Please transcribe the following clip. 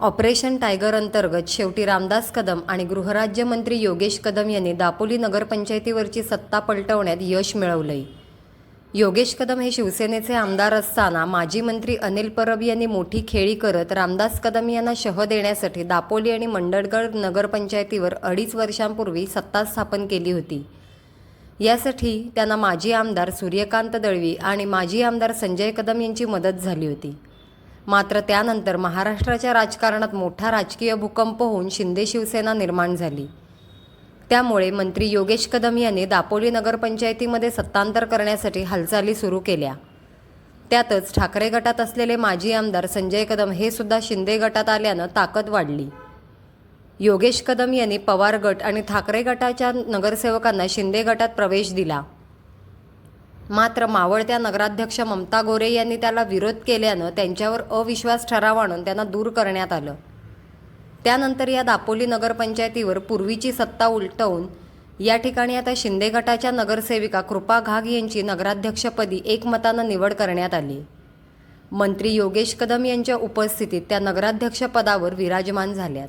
Operation tiger अंतर्गत शेवटी रामदास कदम आणि गृहराज्यमंत्री योगेश कदम यांनी दापोली नगरपंचायतीवरची सत्ता पलटवण्यात यश मिळवलंय. योगेश कदम हे शिवसेनेचे आमदार असताना माजी मंत्री अनिल परब यांनी मोठी खेळी करत रामदास कदम यांना शह देण्यासाठी दापोली आणि मंडळगड नगरपंचायतीवर अडीच वर्षांपूर्वी सत्ता स्थापन केली होती. यासाठी त्यांना माजी आमदार सूर्यकांत दळवी आणि माजी आमदार संजय कदम यांची मदत झाली होती. मात्र त्यानंतर महाराष्ट्राच्या राजकारणात मोठा राजकीय भूकंप होऊन शिंदे शिवसेना निर्माण झाली. त्यामुळे मंत्री योगेश कदम यांनी दापोली नगरपंचायतीमध्ये सत्तांतर करण्यासाठी हालचाली सुरू केल्या. त्यातच ठाकरे गटात असलेले माजी आमदार संजय कदम हे सुद्धा शिंदे गटात आल्यानं ताकद वाढली. योगेश कदम यांनी पवार गट आणि ठाकरे गटाच्या नगरसेवकांना शिंदे गटात प्रवेश दिला. मात्र मावळत्या नगराध्यक्ष ममता गोरे यांनी त्याला विरोध केल्यानं त्यांच्यावर अविश्वास ठराव आणून त्यांना दूर करण्यात आलं. त्यानंतर या दापोली नगरपंचायतीवर पूर्वीची सत्ता उलटवून या ठिकाणी आता शिंदे गटाच्या नगरसेविका कृपा घाग यांची नगराध्यक्षपदी एकमतानं निवड करण्यात आली. मंत्री योगेश कदम यांच्या उपस्थितीत त्या नगराध्यक्षपदावर विराजमान झाल्यात.